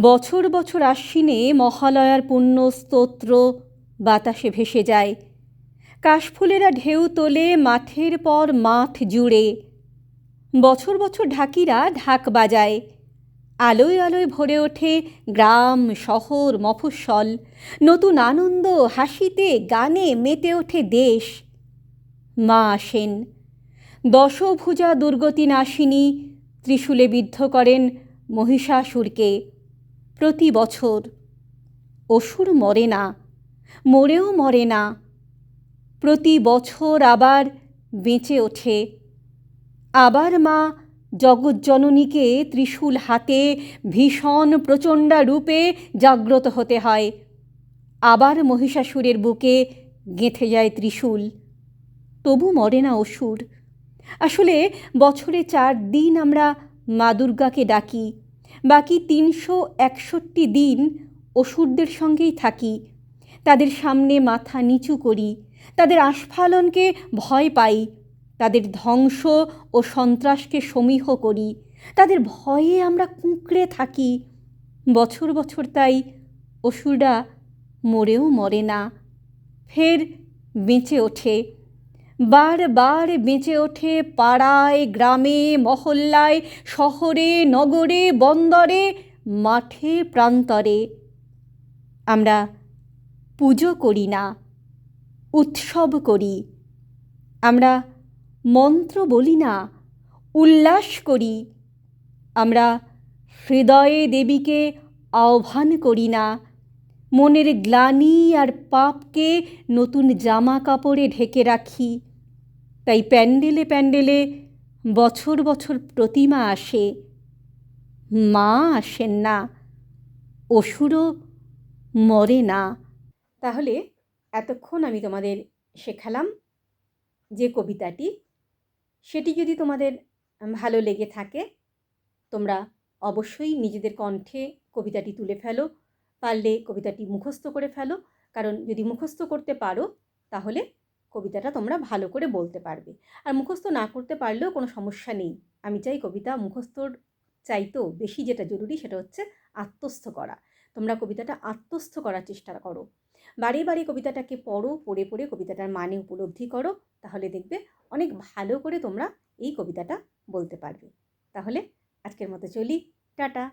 বছর বছর আশ্বিনে মহালয়ার পুণ্য স্তোত্র বাতাসে ভেসে যায়। কাশফুলেরা ঢেউ তোলে, মাঠের পর মাঠ জুড়ে। বছর বছর ঢাকিরা ঢাক বাজায়। আলোয় আলোয় ভরে ওঠে গ্রাম, শহর, মফস্বল। নতুন আনন্দ, হাসিতে, গানে মেতে ওঠে দেশ। মা আসেন। দশভুজা দুর্গতি নাশিনী ত্রিশূলে বিদ্ধ করেন মহিষাসুরকে। প্রতি বছর। অসুর মরে না, মরেও মরে না। প্রতি বছর আবার বেঁচে ওঠে। আবার মা জগজ্জননীকে ত্রিশূল হাতে ভীষণ প্রচণ্ডা রূপে জাগ্রত হতে হয়। আবার মহিষাসুরের বুকে গেঁথে যায় ত্রিশূল। তবু মরে না অসুর। আসলে বছরে চার দিন আমরা মা দুর্গাকে ডাকি। বাকি তিনশো একষট্টি দিন অসুরদের সঙ্গেই থাকি। তাদের সামনে মাথা নিচু করি। তাদের আস্ফালনকে ভয় পাই। তাদের ধ্বংস ও সন্ত্রাসকে সমীহ করি। তাদের ভয়ে আমরা কুঁকড়ে থাকি। বছর বছর তাই অসুররা মরেও মরে না। ফের বেঁচে ওঠে। বারবার বেঁচে ওঠে পাড়ায়, গ্রামে, মহল্লায়, শহরে, নগরে, বন্দরে, মাঠে, প্রান্তরে। আমরা পুজো করি না, উৎসব করি। আমরা মন্ত্র বলি না, উল্লাস করি। আমরা হৃদয়ে দেবীকে আহ্বান করি না মনের গ্লানি আর পাপকে নতুন জামা কাপড়ে ঢেকে রাখি। তাই প্যান্ডেলে প্যান্ডেলে বছর বছর প্রতিমা আসে। মা আসেন না, অসুরও মরে না। তাহলে এতক্ষণ আমি তোমাদের শেখালাম যে কবিতাটি, সেটি যদি তোমাদের ভালো লেগে থাকে, তোমরা অবশ্যই নিজেদের কণ্ঠে কবিতাটি তুলে ফেলো। পারলে কবিতাটি মুখস্থ করে ফেলো। কারণ যদি মুখস্থ করতে পারো, তাহলে কবিতাটা তোমরা ভালো করে বলতে পারবে। আর মুখস্থ না করতে পারলেও কোনো সমস্যা নেই। আমি চাই কবিতা মুখস্থর চাইতেও বেশি যেটা জরুরি সেটা হচ্ছে আত্মস্থ করা। তোমরা কবিতাটা আত্মস্থ করার চেষ্টা করো। বারে বারে কবিতাটাকে পড়ো, পড়ে পড়ে কবিতাটার মানে উপলব্ধি করো। তাহলে দেখবে অনেক ভালো করে তোমরা এই কবিতাটা বলতে পারবে। তাহলে আজকের মতো চলি। টাটা!